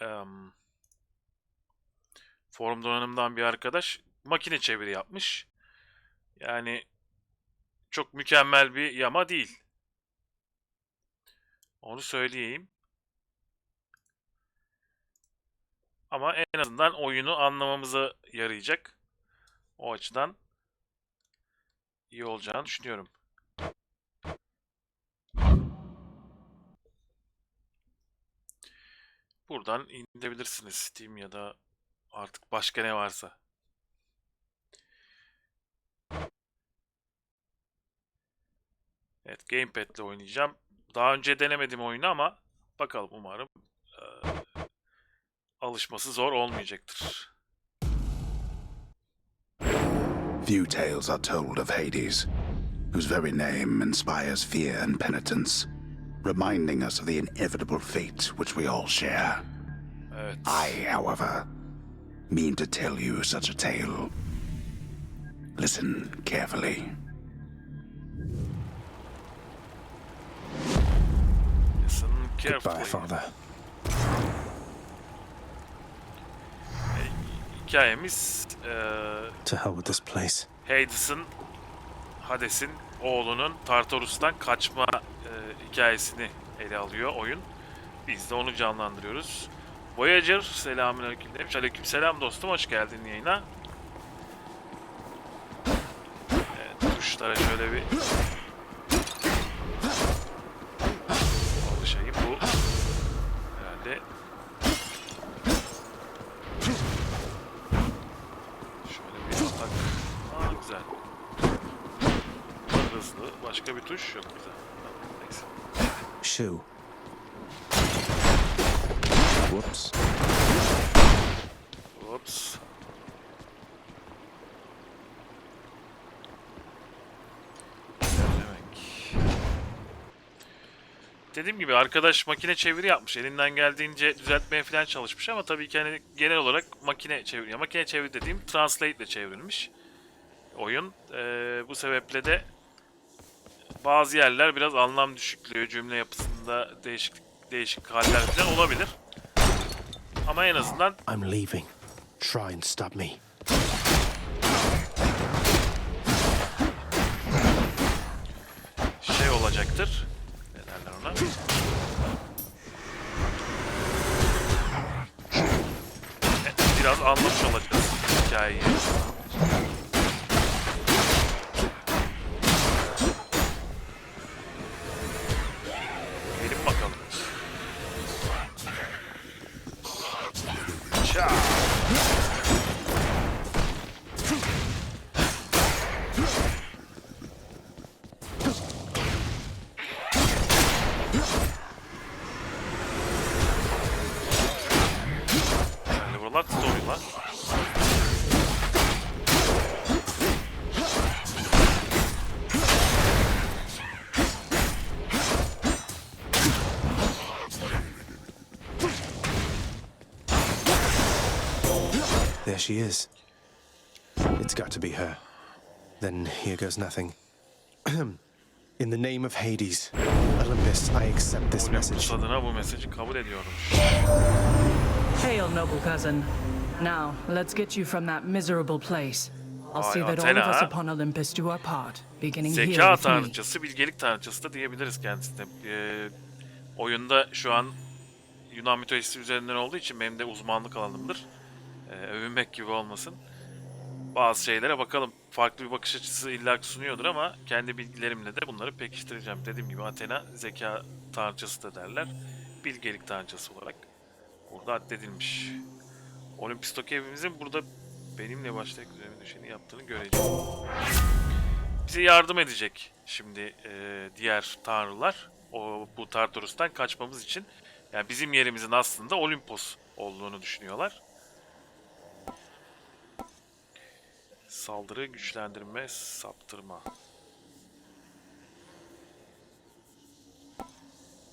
em, forum donanımdan bir arkadaş makine çeviri yapmış. Yani çok mükemmel bir yama değil. Onu söyleyeyim. Ama en azından oyunu anlamamıza yarayacak. O açıdan iyi olacağını düşünüyorum. Buradan indirebilirsiniz Steam ya da artık başka ne varsa. Evet, Gamepad ile oynayacağım. Daha önce denemedim oyunu ama bakalım umarım eee, alışması zor olmayacaktır. Few tales are told of Hades, whose very name inspires fear and penitence, reminding us of the inevitable fate which we all share. Evet. I, however, mean to tell you such a tale. Listen carefully. Listen Goodbye, carefully. Father. Hikayemiz eee To hell with this place. Hades'in, Hades'in oğlunun Tartarus'tan kaçma e, hikayesini ele alıyor oyun. Biz de onu canlandırıyoruz. Voyager selamünaleyküm demiş. Aleykümselam dostum hoş geldin yayına. Evet, tuşlara şöyle bir alışayım. Bu herhalde Şöyle bir tak. Aa güzel. Hızlı. Başka bir tuş yok güzel. Shoe. Whoops. Ops. Demek. Dediğim gibi arkadaş makine çeviri yapmış. Elinden geldiğince düzeltmeye falan çalışmış ama tabii ki hani genel olarak makine çeviri. Makine çeviri dediğim translate ile çevrilmiş oyun. Ee, bu sebeple de bazı yerler biraz anlam düşüklüğü, cümle yapısında değişik değişik haller falan olabilir. Ama en azından I'm leaving. Try and stop me. şey olacaktır. Ne derler ona? E, Biraz anlamış olacağız hikayeyi. She is. It's got to be her. Then here goes nothing. In the name of Hades, Olympus, I accept this message. Adına bu mesajı kabul ediyorum. Hail, noble cousin. Now, let's get you from that miserable place. I'll see Ay, that all of us upon Olympus do our part, beginning here Zeka with me. tanrıçası, bilgelik tanrıçası da diyebiliriz kendisine. Ee, oyunda şu an Yunan mitolojisi üzerinden olduğu için benim de uzmanlık alanımdır. Ee, övünmek gibi olmasın. Bazı şeylere bakalım. Farklı bir bakış açısı illa ki sunuyordur ama kendi bilgilerimle de bunları pekiştireceğim. Dediğim gibi Athena zeka tanrıçası da derler. Bilgelik tanrıçası olarak burada addedilmiş. Olimpistok evimizin burada benimle başlayarak üzerine düşeni yaptığını göreceğim bize yardım edecek şimdi e, diğer tanrılar o bu Tartarus'tan kaçmamız için. Yani bizim yerimizin aslında Olimpos olduğunu düşünüyorlar. Saldırı, güçlendirme, saptırma.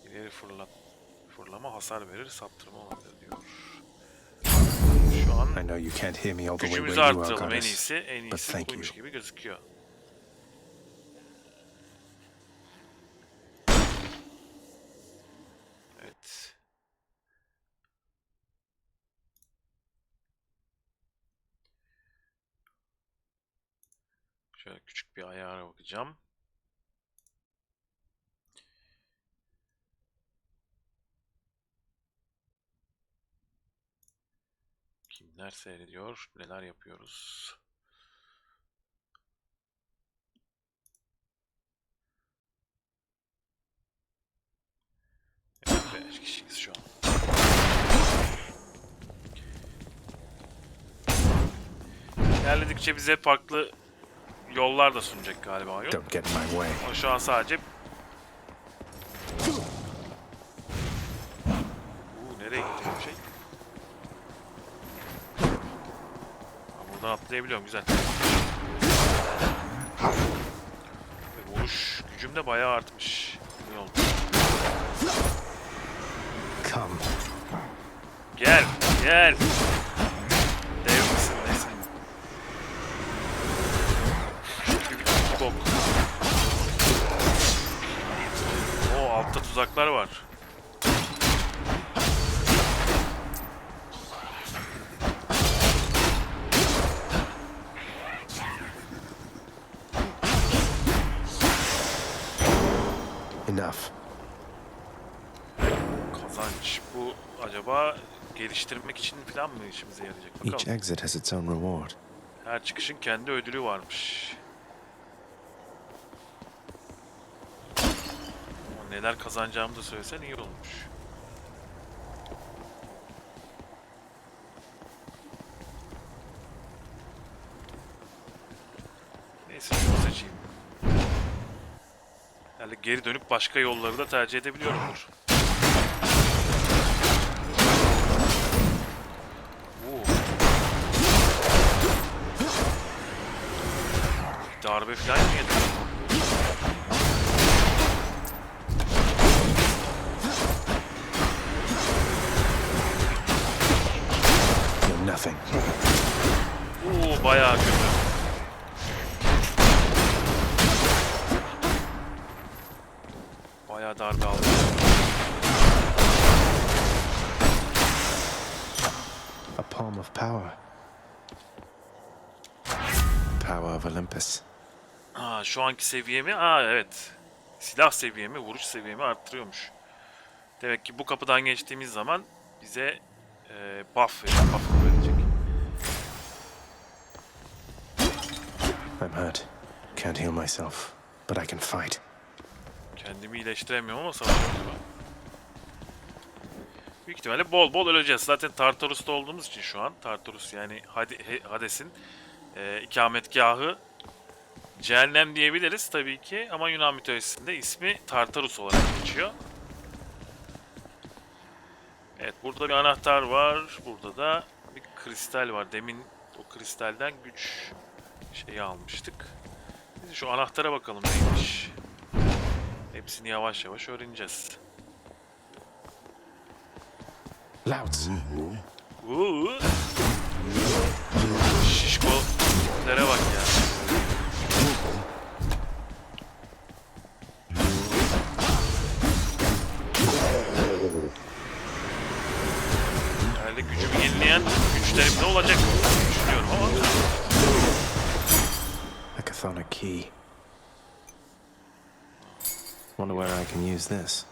İleri fırlat, fırlama hasar verir, saptırma olabilir diyor. Şu an I know you can't hear me all the way where gücümüzü you are, arttıralım en iyisi. En But iyisi you. gibi gözüküyor. Evet. Şöyle küçük bir ayara bakacağım. Kimler seyrediyor? Neler yapıyoruz? Evet, beş kişiyiz şu an. İlerledikçe bize farklı yollar da sunacak galiba oyun. Don't get in my way. Ama şu an sadece... Uuu nereye gitti bu şey? Ha, buradan atlayabiliyorum güzel. Ve vuruş gücüm de bayağı artmış. İyi oldu. Come. Gel, gel. Tuzaklar var. Enough. Kazanç. Bu acaba geliştirmek için falan mı işimize yarayacak? Each Bakalım. exit has its own reward. Her çıkışın kendi ödülü varmış. Neler kazanacağımı da söylesen iyi olmuş. Neyse şunu seçeyim. Yani geri dönüp başka yolları da tercih edebiliyorumdur. Darbe falan mı yedin? Nothing. Oo bayağı kötü. Bayağı darbe aldı. A palm of power. Power of Olympus. Aa, şu anki seviyemi, aa evet. Silah seviyemi, vuruş seviyemi arttırıyormuş. Demek ki bu kapıdan geçtiğimiz zaman bize e, buff verecek, buff verecek. I'm hurt. Can't heal myself, but I can fight. Kendimi iyileştiremiyorum ama savaşıyorum. Büyük ihtimalle bol bol öleceğiz. Zaten Tartarus'ta olduğumuz için şu an. Tartarus yani Hades'in e, ikametgahı cehennem diyebiliriz tabii ki. Ama Yunan mitolojisinde ismi Tartarus olarak geçiyor. Evet burada bir anahtar var. Burada da bir kristal var. Demin o kristalden güç şeyi almıştık. Şu anahtara bakalım neymiş. Hepsini yavaş yavaş öğreneceğiz. Louts. Uuu. Şişkolere bak ya. Where I can use this.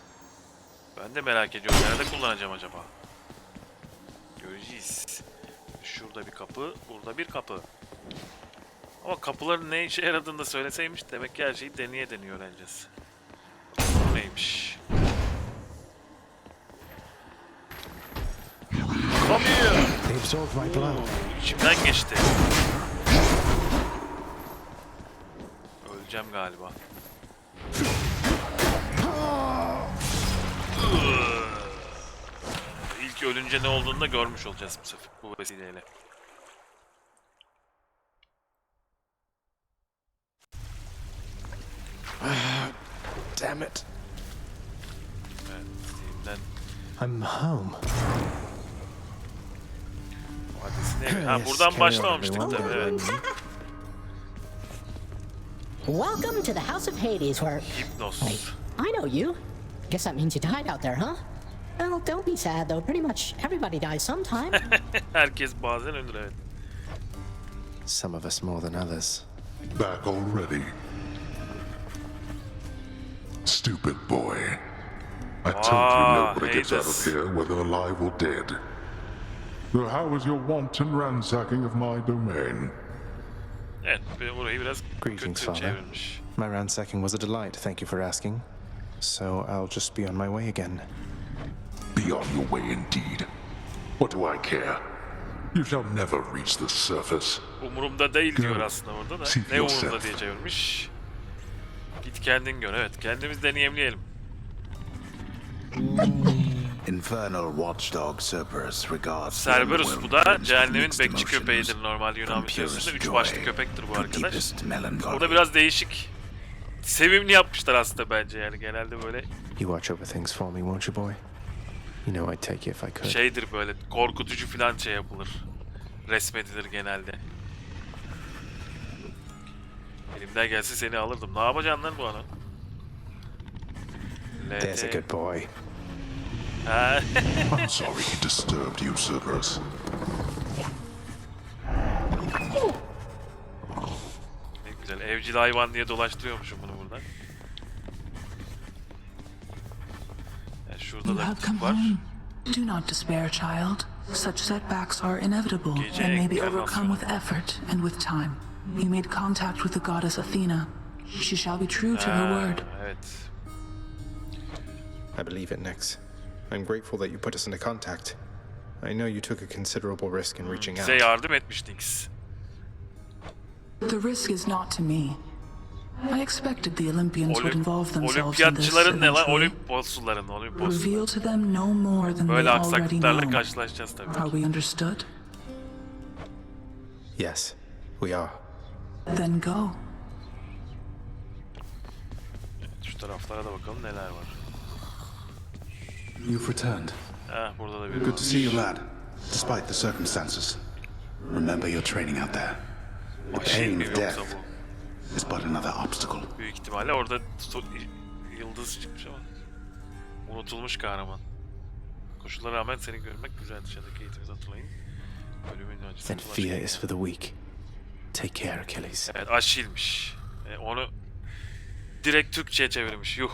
ben de merak ediyorum. Nerede kullanacağım acaba? Göreceğiz. Şurada bir kapı, burada bir kapı. Ama kapıların ne işe yaradığını da söyleseymiş demek ki her şeyi deneye deneye öğreneceğiz. Bu neymiş? Come blood. İçimden geçti. Öleceğim galiba. İlk ölünce ne olduğunu da görmüş olacağız bu sefer bu vesileyle. Damn it. Evet, Steam'den I'm home. vadesine... Ha buradan başlamamıştık tabii evet. Welcome to the House of Hades, where. Hipnos. Wait, I know you. Guess that means you died out there, huh? Well, don't be sad, though. Pretty much everybody dies sometime. Herkes bazen ölür evet. Some of us more than others. Back already? Stupid boy. I told you Ah, nobody gets out of here, whether alive or dead. So how was your wanton ransacking of my domain? Evet, burayı biraz Greetings, kötü Father. çevirmiş. My ransacking was a delight, thank you for asking. So I'll just be on my way again. Be on your way indeed. What do I care? You shall never reach the surface. Umurumda değil diyor aslında burada da. See Ne umurumda yourself. diye çevirmiş. Git kendin gör evet. Kendimiz deneyimleyelim. Infernal watchdog Cerberus regards Cerberus bu da cehennemin bekçi köpeğidir normal Yunan mitolojisinde. Üç başlı köpektir bu arkadaş. O da biraz değişik. Sevimli yapmışlar aslında bence yani genelde böyle You watch over things for me, won't you, boy? You know I'd take you if I could. şeydir böyle korkutucu falan şey yapılır. Resmedilir genelde. Elimden gelse seni alırdım. Ne yapacaksın lan bu ana? There's a good boy. I'm sorry he disturbed you, Cerberus. ne güzel. Evcil hayvan diye dolaştırıyormuşum bunu şurada You da have come var. home. Do not despair, child. Such setbacks are inevitable Gece and may be overcome with effort and with time. You made contact with the goddess Athena. She shall be true to her word. Evet. I believe it, Nix. I'm grateful that you put us into contact. I know you took a considerable risk in reaching Bize out. yardım etmiş The risk is not to me. I expected the Olympians would involve themselves in this olimpiyatçıların ne lan? eventually. Olimposluların, olimposluların. Reveal to them no more than Böyle they already aksaklıklarla know. karşılaşacağız tabii. Are we understood? Yes, we are. Then go. Şu taraflara da bakalım neler var. You've returned. Ha burada da biri Good var. to see you, lad. Despite the circumstances. Remember your training out there. The Vahşi pain mi of yoksa death bu? İs but another obstacle. Büyük ihtimalle orada yıldız çıkmış ama unutulmuş kahraman. Koşullara rağmen seni görmek güzel dışarıdaki eğitimimizi hatırlayın. Ölümün acısı. And fear is for the weak. Take care, Achilles. Evet Aşil'miş. E, onu direkt Türkçe'ye çevirmiş. Yuh.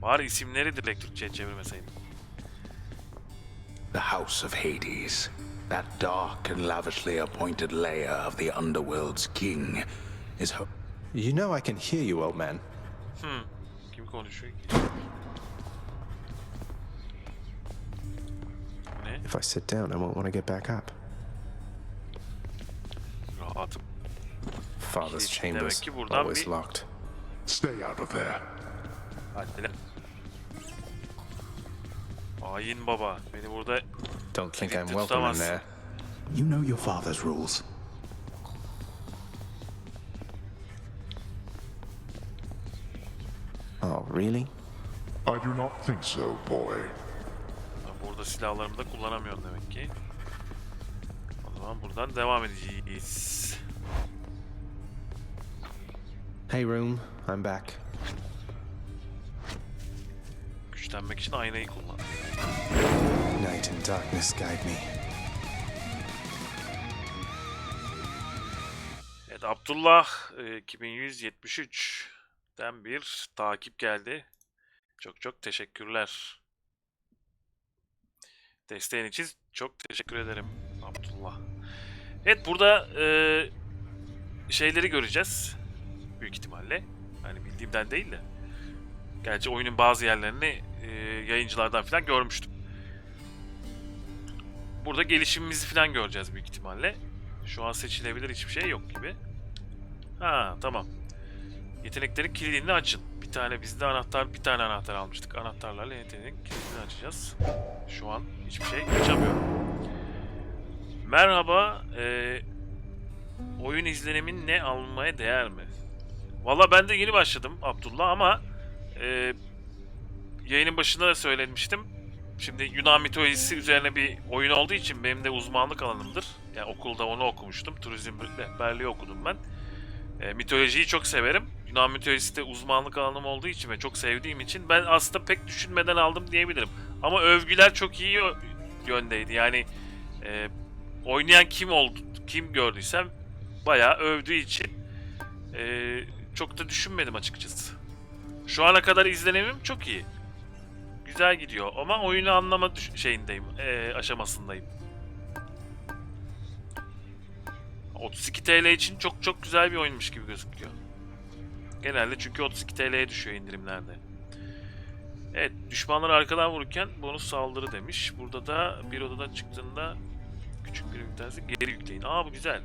Var isimleri direkt Türkçe'ye çevirmeseydin. The House of Hades, that dark and lavishly appointed lair of the underworld's king, is ho- You know I can hear you, old man. Kim konuşuyor ki? Bu Ne? If I sit down, I won't want to get back up. Rahatım. Father's Demek chambers, ki buradan always bir- locked. Stay out of there. Hadi lan. Hain baba. Beni burada Don't think I'm Kilitli welcome in there. You know your father's rules. Really? I do not think so, boy. Burada silahlarımı da kullanamıyorum demek ki. O zaman buradan devam edeceğiz. Hey room, I'm back. Güçlenmek için aynayı kullan. Night and darkness guide me. Evet Abdullah e, 2173 Den bir takip geldi. Çok çok teşekkürler. Desteğin için çok teşekkür ederim Abdullah. Evet burada e, şeyleri göreceğiz. Büyük ihtimalle. Hani bildiğimden değil de. Gerçi oyunun bazı yerlerini e, yayıncılardan falan görmüştüm. Burada gelişimimizi falan göreceğiz büyük ihtimalle. Şu an seçilebilir hiçbir şey yok gibi. Ha tamam. Yeteneklerin kilidini açın. Bir tane bizde anahtar, bir tane anahtar almıştık. Anahtarlarla yeteneğin kilidini açacağız. Şu an hiçbir şey açamıyorum. Merhaba. eee, oyun izlenimin ne almaya değer mi? Valla ben de yeni başladım Abdullah ama eee, yayının başında da söylemiştim. Şimdi Yunan mitolojisi üzerine bir oyun olduğu için benim de uzmanlık alanımdır. Yani okulda onu okumuştum. Turizm rehberliği okudum ben. E, mitolojiyi çok severim. Yunan mitolojisi uzmanlık alanım olduğu için ve çok sevdiğim için ben aslında pek düşünmeden aldım diyebilirim. Ama övgüler çok iyi yö- yöndeydi. Yani e, oynayan kim oldu, kim gördüysem bayağı övdüğü için Ee, çok da düşünmedim açıkçası. Şu ana kadar izlenimim çok iyi. Güzel gidiyor ama oyunu anlama şeyindeyim, ee, aşamasındayım. 32 TL için çok çok güzel bir oyunmuş gibi gözüküyor. Genelde çünkü 32 TL'ye düşüyor indirimlerde. Evet, düşmanları arkadan vururken bonus saldırı demiş. Burada da bir odadan çıktığında küçük bir miktarı geri yükleyin. Aa bu güzel.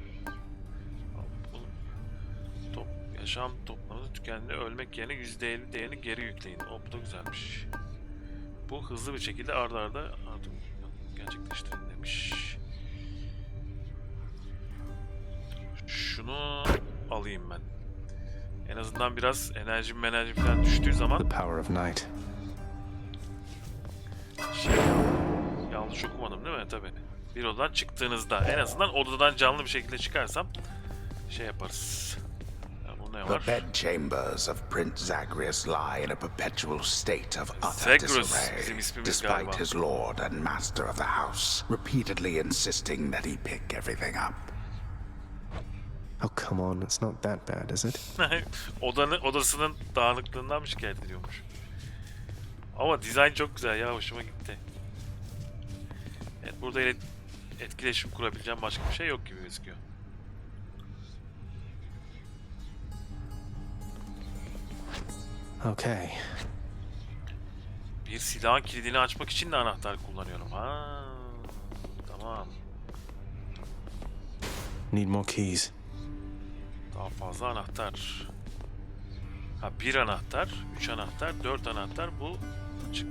Top, yaşam toplamı tükendi. Ölmek yerine %50 değerini geri yükleyin. O da güzelmiş. Bu hızlı bir şekilde arda arda artık gerçekleştirin demiş. Şunu alayım ben. En azından biraz enerjim enerji falan düştüğü The zaman power of night. şey yanlış okumadım değil mi? Tabi. Bir odadan çıktığınızda en azından odadan canlı bir şekilde çıkarsam şey yaparız. Ya bu ne var? The bedchambers of Prince Zagreus lie in a perpetual state of utter disarray, despite his lord and master of the house repeatedly insisting that he pick everything up. Oh, come on. It's not that bad, is it? Odanı, odasının dağınıklığından mı şikayet ediyormuş? Ama dizayn çok güzel ya hoşuma gitti. Evet burada ile etkileşim kurabileceğim başka bir şey yok gibi gözüküyor. Okay. Bir silahın kilidini açmak için de anahtar kullanıyorum. Ha, tamam. Need more keys. Daha fazla anahtar. Ha bir anahtar, üç anahtar, dört anahtar bu açık.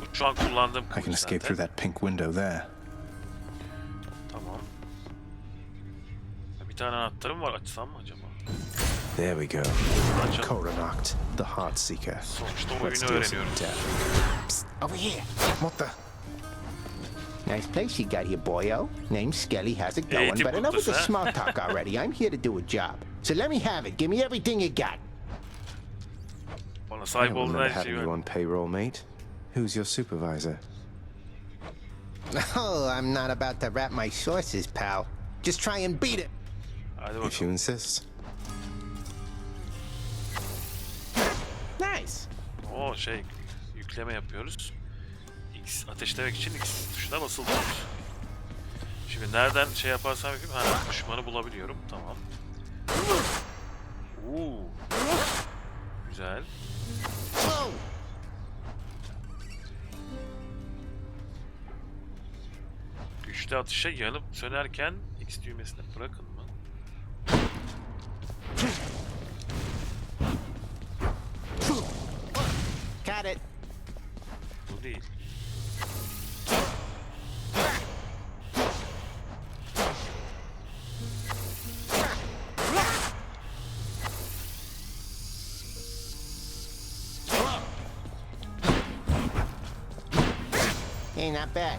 Bu şu an kullandığım I can kılıç escape zaten. through that pink window there. Tamam. Ha, Bir tane anahtarım var. Açsam mı acaba? There we go. Açalım. Coronacht, the Heart Seeker. Sonuçta oyunu öğreniyoruz. death. Over here. What the? Nice place you got here, boyo. Name's Skelly. How's it going? Eğitim But enough with the noktası, small talk already. I'm here to do a job. So let me have it. Give me everything you got. Bana I sahip don't olduğun remember her having şeyi you on payroll, mate. Who's your supervisor? Oh, I'm not about to wrap my sources, pal. Just try and beat it. Hadi If you bakalım. insist. Nice. O şey yükleme yapıyoruz. X ateşlemek için X tuşuna basılı tut. Şimdi nereden şey yaparsam yapayım. Ha düşmanı bulabiliyorum. Tamam. Oo. Güzel. Güçlü atışa yanıp sönerken X düğmesine bırakın not bad.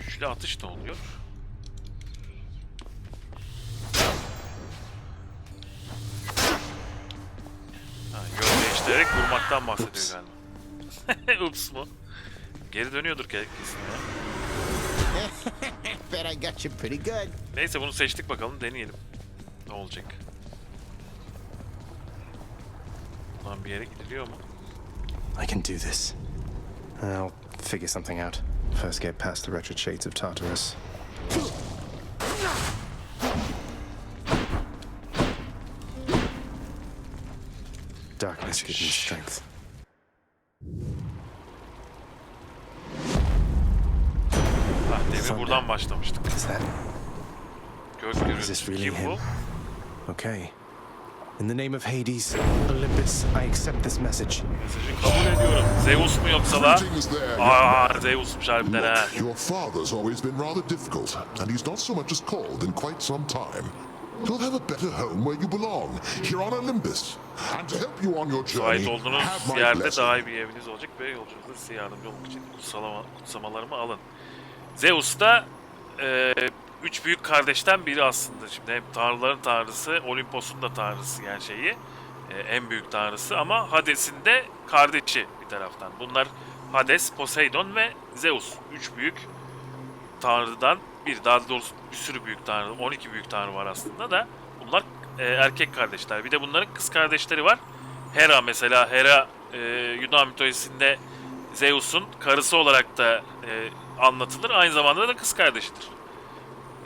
Güçlü atış ne oluyor? Ha, değiştirerek vurmaktan bahsediyor galiba. Ups mu? Geri dönüyordur kesin ya. Bet I got you pretty good. Neyse bunu seçtik bakalım deneyelim. Ne olacak? Buradan bir yere gidiliyor mu? I can do this. I'll figure something out. First get past the wretched shades of Tartarus. Darkness gives me strength. Ha demin Thunder. buradan başlamıştık. Is that Gök this gürültüsü. really Kim bu? him? okay? In the name of Hades, Olympus, I accept this message. Mesajı kabul ediyorum. Zeus mu yoksa there. Aa Zeus'muş harbiden ha. Your father's always been rather difficult, and he's not so much as called in quite some time. You'll have a better home where you belong, here on Olympus. And to help you on your journey, Ait olduğunuz yerde blessing. daha iyi bir eviniz olacak ve yolculuğunuzda size yardımcı olmak için kutsama, kutsamalarımı alın. Zeus da e, üç büyük kardeşten biri aslında. Şimdi hem tanrıların tanrısı, Olimpos'un da tanrısı yani şeyi. E, en büyük tanrısı ama Hades'in de kardeşi bir taraftan. Bunlar Hades, Poseidon ve Zeus. Üç büyük tanrıdan bir daha doğrusu bir sürü büyük tanrı, 12 büyük tanrı var aslında da bunlar e, erkek kardeşler. Bir de bunların kız kardeşleri var. Hera mesela Hera e, Yunan mitolojisinde Zeus'un karısı olarak da e, anlatılır. Aynı zamanda da kız kardeşidir.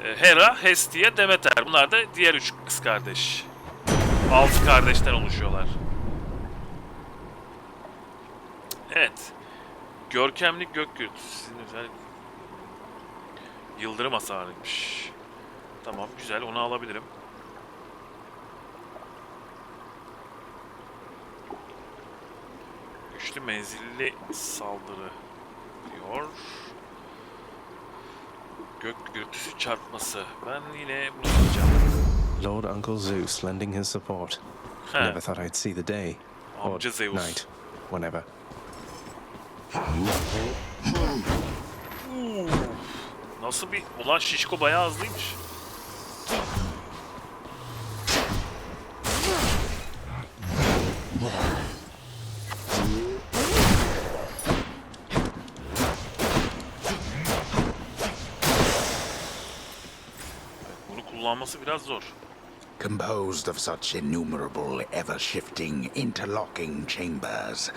E, Hera, Hestia, Demeter. Bunlar da diğer üç kız kardeş. Altı kardeşten oluşuyorlar. Evet. Görkemli gök gürültüsü. Sizin özel Yıldırım hasarıymış. Tamam güzel onu alabilirim. Güçlü menzilli saldırı diyor. Gök gürültüsü çarpması. Ben yine bunu alacağım. Lord Uncle Zeus lending his support. He. Never thought I'd see the day. Or Amca Zeus. night. Whenever. Nasıl bir... Ulan şişko bayağı hızlıymış. Bunu kullanması biraz zor. Composed of such innumerable, ever shifting, interlocking chambers,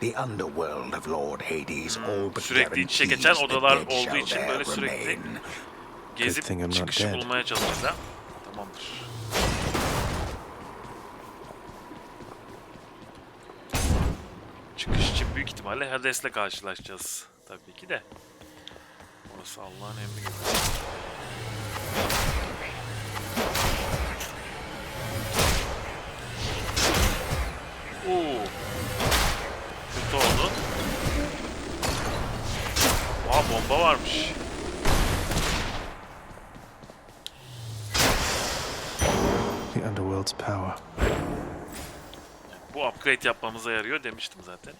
the underworld of Lord Hades all but Sürekli iç içe geçen odalar olduğu için böyle sürekli gezip thing I'm not çıkışı dead. bulmaya çalışacağız ha. Tamamdır. Çıkış için büyük ihtimalle Hades'le karşılaşacağız. Tabii ki de. Orası Allah'ın emri gibi. Oo. Kötü oldu. Aa bomba varmış. The underworld's power. Bu upgrade yapmamıza yarıyor demiştim zaten.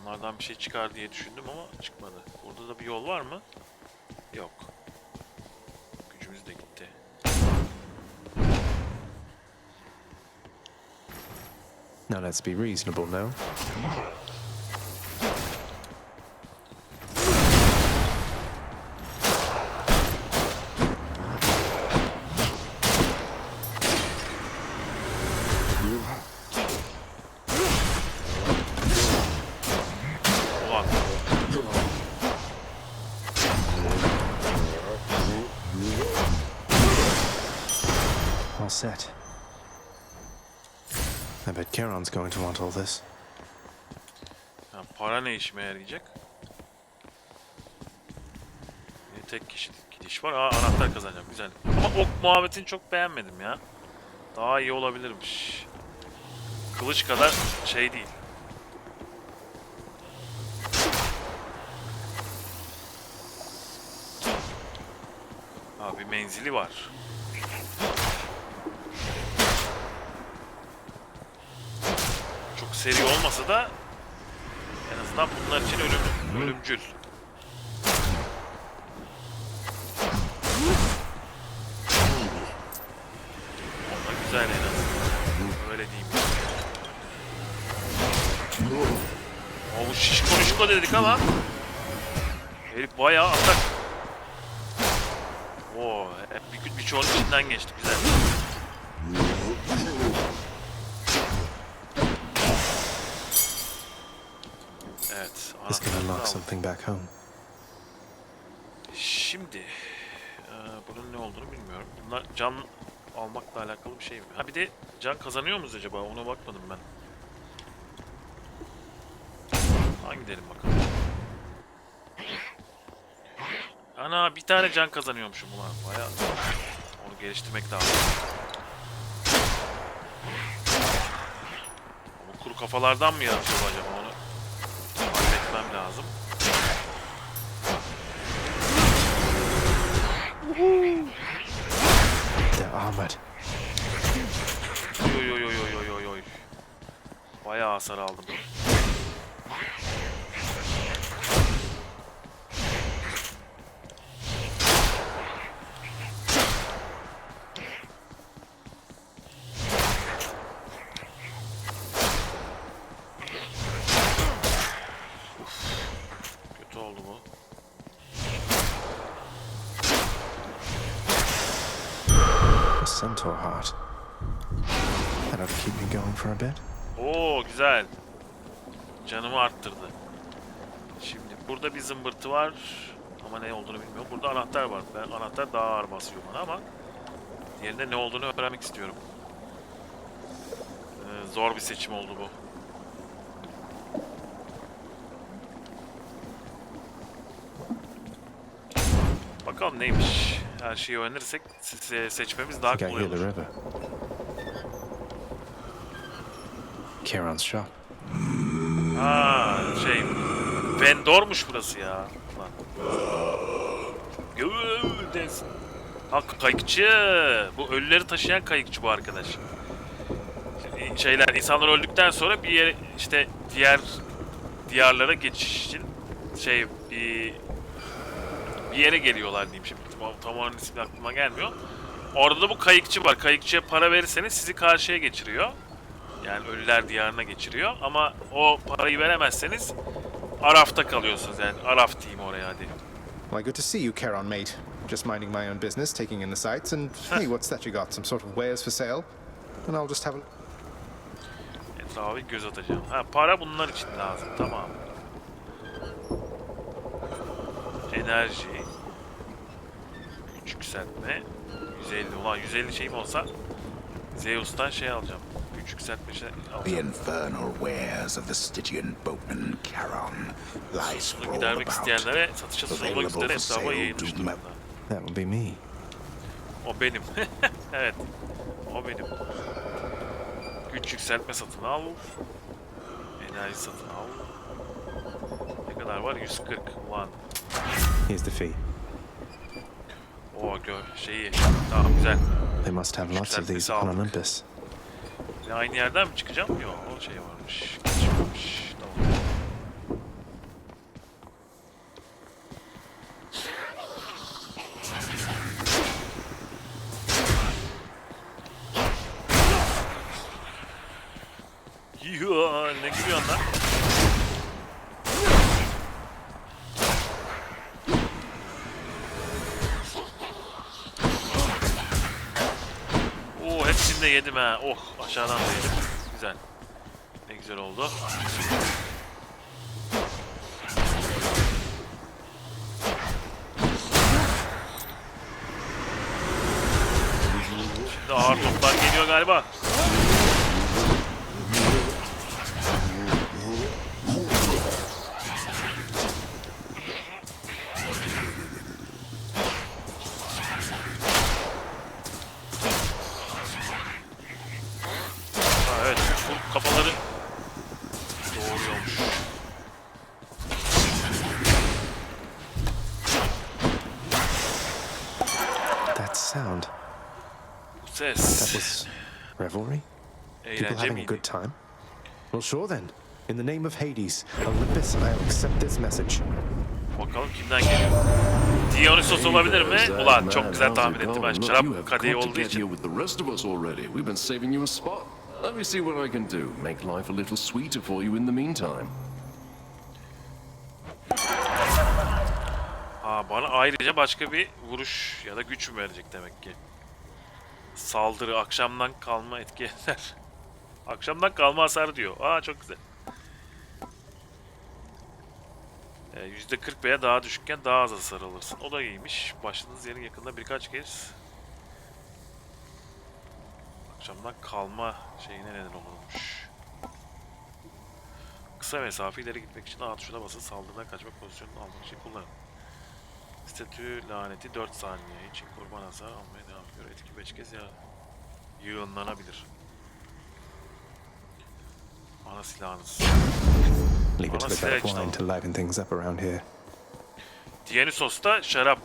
Onlardan bir şey çıkar diye düşündüm ama çıkmadı. Burada da bir yol var mı? Yok. Gücümüz de gitti. Now let's be reasonable now. Going to want all this. Ha, para ne işime yarayacak? Yine tek kişilik gidiş var. Aa anahtar kazanacağım. Güzel. Ama ok muhabbetini çok beğenmedim ya. Daha iyi olabilirmiş. Kılıç kadar şey değil. Abi menzili var. Seri olmasa da en azından bunlar için ölüm, ölümcül. Onlar güzel en azından. Öyle diyeyim. O bu şişko şişko dedik ama herif bayağı atak. Oo, hep bir, birçoğunun içinden geçti güzel. Evet. This can anahtarı da unlock aldım. something back home. Şimdi eee, bunun ne olduğunu bilmiyorum. Bunlar can almakla alakalı bir şey mi? Ha bir de can kazanıyor muyuz acaba? Ona bakmadım ben. Ha gidelim bakalım. Ana bir tane can kazanıyormuşum ulan. Baya onu geliştirmek lazım. Bu kuru kafalardan mı yaratıyor acaba onu? Halletmem lazım. Armored. Oy oy oy oy oy oy oy. Bayağı hasar aldım. Bit. Oo güzel. Canımı arttırdı. Şimdi burada bir zımbırtı var. Ama ne olduğunu bilmiyorum. Burada anahtar var. Ben anahtar daha ağır basıyor bana ama diğerinde ne olduğunu öğrenmek istiyorum. Ee, zor bir seçim oldu bu. Bakalım neymiş. Her şeyi öğrenirsek se- seçmemiz daha kolay olur. Kieran's shop. Ha şey vendormuş burası ya. Lan. Gövdesin. Ha kayıkçı. Bu ölüleri taşıyan kayıkçı bu arkadaş. Şeyler insanlar öldükten sonra bir yere işte diğer diyarlara geçiş için şey bir bir yere geliyorlar diyeyim şimdi. Tam, tam ismi aklıma gelmiyor. Orada da bu kayıkçı var. Kayıkçıya para verirseniz sizi karşıya geçiriyor. Yani ölüler diyarına geçiriyor ama o parayı veremezseniz Araf'ta kalıyorsunuz yani. Araf diyeyim oraya hadi. Why, good to see you, Kieran, mate. Just minding my own business, taking in the sights, and hey, what's that you got? Some sort of wares for sale? And I'll just have a Etrafa bir göz atacağım. Ha para bunlar için lazım. Tamam. Enerji. Güç yükseltme. 150. Ulan 150 şeyim olsa Zeus'tan şey alacağım. Güç yükseltme şey The alacağım. infernal wares of the Stygian boatman Charon lie Bunu sprawled gidermek about. isteyenlere satışa sunulmak Available üzere for etrafa sale yayılmış to durumda. That will be me. O benim. evet. O benim. Güç yükseltme satın al. Enerji satın al. Ne kadar var? 140. Ulan. Here's the fee. O gö şeyi. Tamam güzel. They must have lots of these upon Olympus. Yine aynı yerden mi çıkacağım? Yok o şey varmış. Geçiyormuş. Tamam. Yuh, ne gülüyorsun lan? Oo hepsini de yedim ha. Oh aşağıdan da yedim. Güzel. Ne güzel oldu. Şimdi ağır toplar geliyor galiba. That ses was revelry? People eğlence having a miydi? good time? Well, sure then. In the name of Hades, Olympus, I'll accept this message. Bakalım kimden geliyor. Dionysos olabilir mi? Ulan çok güzel tahmin ettim ben. Şarap kadehi olduğu için. with the rest of us already. We've been saving you a spot. Let me see what I can do. Make life a little sweeter for you in the meantime. Aa, bana ayrıca başka bir vuruş ya da güç mü verecek demek ki. Saldırı akşamdan kalma etki eder. Akşamdan kalma hasar diyor. Aa çok güzel. Ee, %40 veya daha düşükken daha az hasar alırsın. O da iyiymiş. Başladığınız yerin yakında birkaç kez akşamdan kalma şeyine neden olurmuş. Kısa mesafe ileri gitmek için A tuşuna basın saldırıdan kaçma pozisyonunu almak için kullanın. Statü laneti 4 saniye için kurban hasar almaya devam ediyor. Etki 5 kez ya yığınlanabilir. Ana silahınız. Leave it to the don't- to liven things up around here. Dionysos'ta şarap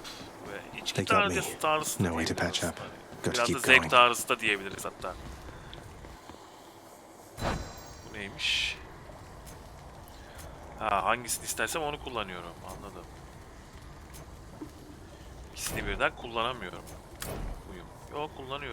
ve içki tanrısı, tanrısı No way to diyebiliriz. patch up. Biraz da zevk tanrısı da diyebiliriz hatta. Bu neymiş? Ha hangisini istersem onu kullanıyorum. Anladım. İkisini birden kullanamıyorum. Uyum. Yok kullanıyorum.